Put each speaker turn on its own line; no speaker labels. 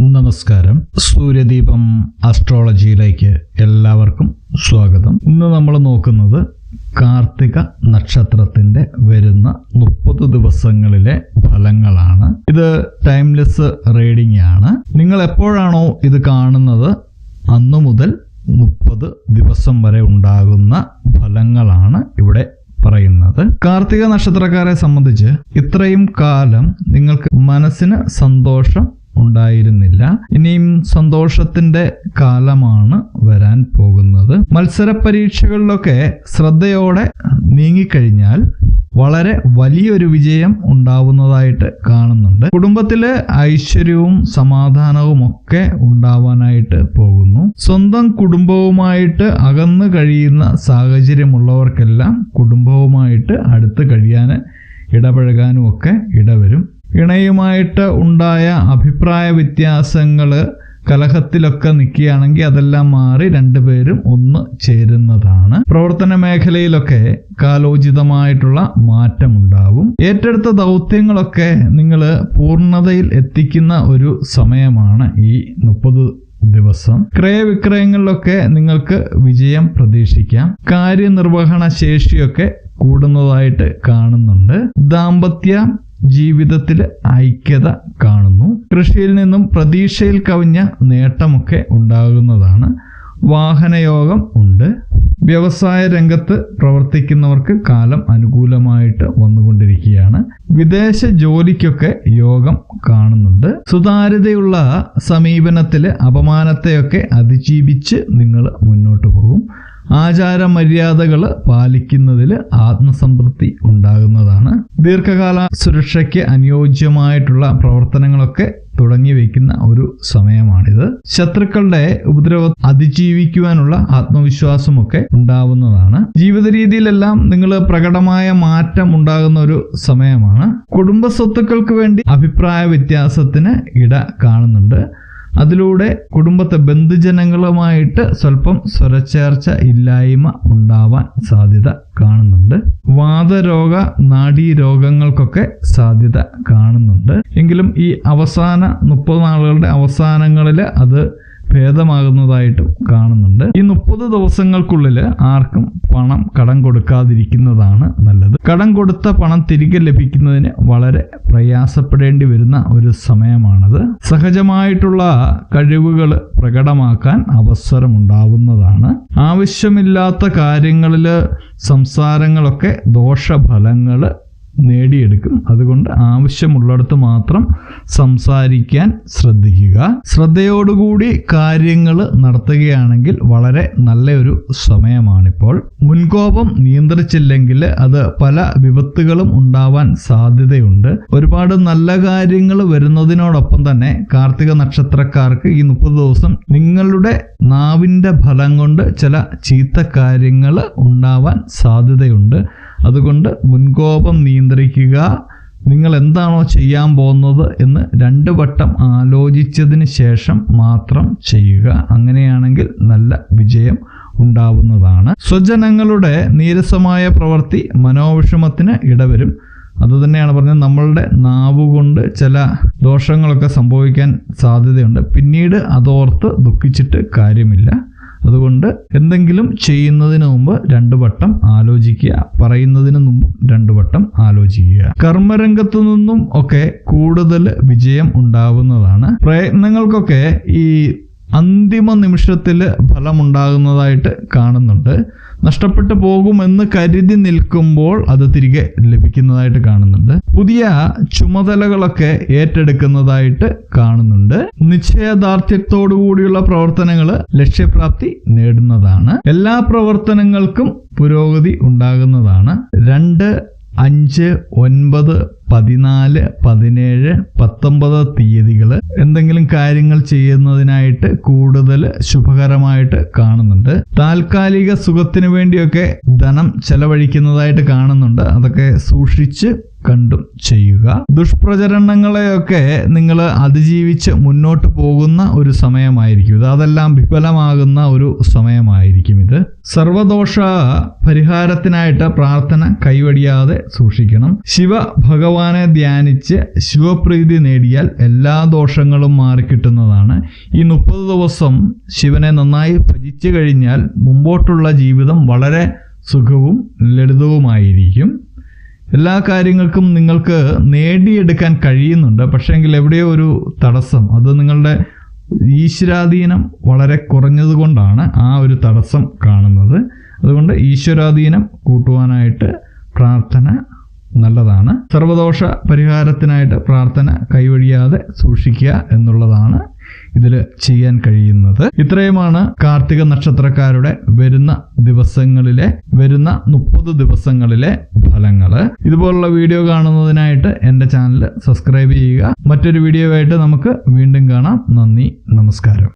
നമസ്കാരം. സൂര്യദീപം അസ്ട്രോളജിയിലേക്ക് എല്ലാവർക്കും സ്വാഗതം. ഇന്ന് നമ്മൾ നോക്കുന്നത് കാർത്തിക നക്ഷത്രത്തിന്റെ വരുന്ന മുപ്പത് ദിവസങ്ങളിലെ ഫലങ്ങളാണ്. ഇത് ടൈംലെസ് റീഡിംഗ് ആണ്. നിങ്ങൾ എപ്പോഴാണോ ഇത് കാണുന്നത് അന്നു മുതൽ മുപ്പത് ദിവസം വരെ ഉണ്ടാകുന്ന ഫലങ്ങളാണ് ഇവിടെ പറയുന്നത്. കാർത്തിക നക്ഷത്രക്കാരെ സംബന്ധിച്ച് ഇത്രയും കാലം നിങ്ങൾക്ക് മനസ്സിന് സന്തോഷം ഉണ്ടായിരുന്നില്ല. ഇനിയും സന്തോഷത്തിന്റെ കാലമാണ് വരാൻ പോകുന്നത്. മത്സര പരീക്ഷകളിലൊക്കെ ശ്രദ്ധയോടെ നീങ്ങിക്കഴിഞ്ഞാൽ വളരെ വലിയൊരു വിജയം ഉണ്ടാവുന്നതായിട്ട് കാണുന്നുണ്ട്. കുടുംബത്തിൽ ഐശ്വര്യവും സമാധാനവും ഒക്കെ ഉണ്ടാവാനായിട്ട് പോകുന്നു. സ്വന്തം കുടുംബവുമായിട്ട് അകന്നു കഴിയുന്ന സാഹചര്യമുള്ളവർക്കെല്ലാം കുടുംബവുമായിട്ട് അടുത്ത് കഴിയാൻ ഇടപഴകാനും ഒക്കെ ഇടവരും. ഇണയുമായിട്ട് ഉണ്ടായ അഭിപ്രായ വ്യത്യാസങ്ങൾ കലഹത്തിലൊക്കെ നിൽക്കുകയാണെങ്കിൽ അതെല്ലാം മാറി രണ്ടുപേരും ഒന്ന് ചേരുന്നതാണ്. പ്രവർത്തന മേഖലയിലൊക്കെ കാലോചിതമായിട്ടുള്ള മാറ്റമുണ്ടാവും ഏറ്റെടുത്ത ദൗത്യങ്ങളൊക്കെ നിങ്ങൾ പൂർണതയിൽ എത്തിക്കുന്ന ഒരു സമയമാണ് ഈ മുപ്പത് ദിവസം. ക്രയവിക്രയങ്ങളിലൊക്കെ നിങ്ങൾക്ക് വിജയം പ്രതീക്ഷിക്കാം. കാര്യനിർവഹണ ശേഷിയൊക്കെ കൂടുന്നതായിട്ട് കാണുന്നുണ്ട്. ദാമ്പത്യ ജീവിതത്തിൽ ഐക്യത കാണുന്നു. കൃഷിയിൽ നിന്നും പ്രതീക്ഷയിൽ കവിഞ്ഞ നേട്ടമൊക്കെ ഉണ്ടാകുന്നതാണ്. വാഹനയോഗം ഉണ്ട്. വ്യവസായ രംഗത്ത് പ്രവർത്തിക്കുന്നവർക്ക് കാലം അനുകൂലമായിട്ട് വന്നുകൊണ്ടിരിക്കുകയാണ്. വിദേശ ജോലിക്കൊക്കെ യോഗം കാണുന്നുണ്ട്. സുതാര്യതയുള്ള സമീപനത്തിൽ അപമാനത്തെയൊക്കെ അതിജീവിച്ച് നിങ്ങൾ മുന്നോട്ട് പോകും. ആചാര മര്യാദകൾ പാലിക്കുന്നതിൽ ആത്മസംതൃപ്തി ഉണ്ടാകുന്നതാണ്. ദീർഘകാല സുരക്ഷയ്ക്ക് അനുയോജ്യമായിട്ടുള്ള പ്രവർത്തനങ്ങളൊക്കെ തുടങ്ങി വയ്ക്കുന്ന ഒരു സമയമാണിത്. ശത്രുക്കളുടെ ഉപദ്രവ അതിജീവിക്കുവാനുള്ള ആത്മവിശ്വാസമൊക്കെ ഉണ്ടാവുന്നതാണ്. ജീവിത രീതിയിലെല്ലാം നിങ്ങൾ പ്രകടമായ മാറ്റം ഉണ്ടാകുന്ന ഒരു സമയമാണ്. കുടുംബ സ്വത്തുക്കൾക്ക് വേണ്ടി അഭിപ്രായ വ്യത്യാസത്തിന് ഇട കാണുന്നുണ്ട്. അതിലൂടെ കുടുംബത്തെ ബന്ധുജനങ്ങളുമായിട്ട് സ്വല്പം സ്വരച്ചേർച്ച ഇല്ലായ്മ ഉണ്ടാവാൻ സാധ്യത കാണുന്നുണ്ട്. വാതരോഗ നാഡീ രോഗങ്ങൾക്കൊക്കെ സാധ്യത കാണുന്നുണ്ട്. എങ്കിലും ഈ അവസാന മുപ്പത് നാളുകളുടെ അവസാനങ്ങളിൽ അത് ഭേദമാകുന്നതായിട്ടും കാണുന്നുണ്ട്. ഈ മുപ്പത് ദിവസങ്ങൾക്കുള്ളിൽ ആർക്കും പണം കടം കൊടുക്കാതിരിക്കുന്നതാണ് നല്ലത്. കടം കൊടുത്ത പണം തിരികെ ലഭിക്കുന്നതിന് വളരെ പ്രയാസപ്പെടേണ്ടി വരുന്ന ഒരു സമയമാണത്. സഹജമായിട്ടുള്ള കഴിവുകൾ പ്രകടമാക്കാൻ അവസരമുണ്ടാവുന്നതാണ്. ആവശ്യമില്ലാത്ത കാര്യങ്ങളിൽ സംസാരങ്ങളൊക്കെ ദോഷഫലങ്ങൾ നേടിയെടുക്കും. അതുകൊണ്ട് ആവശ്യമുള്ളിടത്ത് മാത്രം സംസാരിക്കാൻ ശ്രദ്ധിക്കുക. ശ്രദ്ധയോടുകൂടി കാര്യങ്ങൾ നടത്തുകയാണെങ്കിൽ വളരെ നല്ലൊരു സമയമാണിപ്പോൾ. മുൻകോപം നിയന്ത്രിച്ചില്ലെങ്കിൽ അത് പല വിപത്തുകളും ഉണ്ടാവാൻ സാധ്യതയുണ്ട്. ഒരുപാട് നല്ല കാര്യങ്ങൾ വരുന്നതിനോടൊപ്പം തന്നെ കാർത്തിക നക്ഷത്രക്കാർക്ക് ഈ മുപ്പത് ദിവസം നിങ്ങളുടെ നാവിന്റെ ഫലം കൊണ്ട് ചില ചീത്ത കാര്യങ്ങൾ ഉണ്ടാവാൻ സാധ്യതയുണ്ട്. അതുകൊണ്ട് മുൻകോപം നിയന്ത്രിക്കുക. നിങ്ങൾ എന്താണോ ചെയ്യാൻ പോകുന്നത് എന്ന് രണ്ട് വട്ടം ആലോചിച്ചതിന് ശേഷം മാത്രം ചെയ്യുക. അങ്ങനെയാണെങ്കിൽ നല്ല വിജയം ഉണ്ടാവുന്നതാണ്. സ്വജനങ്ങളുടെ നീരസമായ പ്രവൃത്തി മനോവിഷമത്തിന് ഇടവരും. അതുതന്നെയാണ് പറഞ്ഞത് നമ്മളുടെ നാവുകൊണ്ട് ചില ദോഷങ്ങളൊക്കെ സംഭവിക്കാൻ സാധ്യതയുണ്ട്. പിന്നീട് അതോർത്ത് ദുഃഖിച്ചിട്ട് കാര്യമില്ല. അതുകൊണ്ട് എന്തെങ്കിലും ചെയ്യുന്നതിന് മുമ്പ് രണ്ടു വട്ടം ആലോചിക്കുക. പറയുന്നതിന് മുമ്പ് രണ്ടു വട്ടം ആലോചിക്കുക. കർമ്മരംഗത്തു നിന്നും ഒക്കെ കൂടുതൽ വിജയം ഉണ്ടാവുന്നതാണ്. പ്രയത്നങ്ങൾക്കൊക്കെ ഈ അന്തിമ നിമിഷത്തിൽ ഫലമുണ്ടാകുന്നതായിട്ട് കാണുന്നുണ്ട്. നഷ്ടപ്പെട്ടു പോകുമെന്ന് കരുതി നിൽക്കുമ്പോൾ അത് തിരികെ ലഭിക്കുന്നതായിട്ട് കാണുന്നുണ്ട്. പുതിയ ചുമതലകളൊക്കെ ഏറ്റെടുക്കുന്നതായിട്ട് കാണുന്നുണ്ട്. നിശ്ചയദാർഢ്യത്തോടുകൂടിയുള്ള പ്രവർത്തനങ്ങൾ ലക്ഷ്യപ്രാപ്തി നേടുന്നതാണ്. എല്ലാ പ്രവർത്തനങ്ങൾക്കും പുരോഗതി ഉണ്ടാകുന്നതാണ്. രണ്ട് അഞ്ച് ഒൻപത് പതിനാല് പതിനേഴ് പത്തൊമ്പത് തീയതികൾ എന്തെങ്കിലും കാര്യങ്ങൾ ചെയ്യുന്നതിനായിട്ട് കൂടുതൽ ശുഭകരമായിട്ട് കാണുന്നുണ്ട്. താൽക്കാലിക സുഖത്തിന് വേണ്ടിയൊക്കെ ധനം ചെലവഴിക്കുന്നതായിട്ട് കാണുന്നുണ്ട്. അതൊക്കെ സൂക്ഷിച്ച് കണ്ടും ചെയ്യുക. ദുഷ്പ്രചരണങ്ങളെയൊക്കെ നിങ്ങൾ അതിജീവിച്ച് മുന്നോട്ട് പോകുന്ന ഒരു സമയമായിരിക്കും ഇത്. അതെല്ലാം വിഫലമാകുന്ന ഒരു സമയമായിരിക്കും ഇത്. സർവദോഷ പരിഹാരത്തിനായിട്ട് പ്രാർത്ഥന കൈവടിയാതെ സൂക്ഷിക്കണം. ശിവ ഭഗവാനെ ധ്യാനിച്ച് ശിവപ്രീതി നേടിയാൽ എല്ലാ ദോഷങ്ങളും മാറിക്കിട്ടുന്നതാണ്. ഈ മുപ്പത് ദിവസം ശിവനെ നന്നായി ഭജിച്ചു കഴിഞ്ഞാൽ മുമ്പോട്ടുള്ള ജീവിതം വളരെ സുഖവും ലളിതവുമായിരിക്കും. എല്ലാ കാര്യങ്ങൾക്കും നിങ്ങൾക്ക് നേടിയെടുക്കാൻ കഴിയുന്നുണ്ട്. പക്ഷേങ്കിൽ എവിടെയോ ഒരു തടസ്സം. അത് നിങ്ങളുടെ ഈശ്വരാധീനം വളരെ കുറഞ്ഞതുകൊണ്ടാണ് ആ ഒരു തടസ്സം കാണുന്നത്. അതുകൊണ്ട് ഈശ്വരാധീനം കൂട്ടുവാനായിട്ട് പ്രാർത്ഥന നല്ലതാണ്. സർവദോഷ പരിഹാരത്തിനായിട്ട് പ്രാർത്ഥന കൈവഴിയാതെ സൂക്ഷിക്കുക എന്നുള്ളതാണ് ഇതിൽ ചെയ്യാൻ കഴിയുന്നത്. ഇത്രയുമാണ് കാർത്തിക നക്ഷത്രക്കാരുടെ വരുന്ന ദിവസങ്ങളിലെ വരുന്ന മുപ്പത് ദിവസങ്ങളിലെ ഫലങ്ങൾ. ഇതുപോലുള്ള വീഡിയോ കാണുന്നതിനായിട്ട് എന്റെ ചാനൽ സബ്സ്ക്രൈബ് ചെയ്യുക. മറ്റൊരു വീഡിയോ ആയിട്ട് നമുക്ക് വീണ്ടും കാണാം. നന്ദി നമസ്കാരം.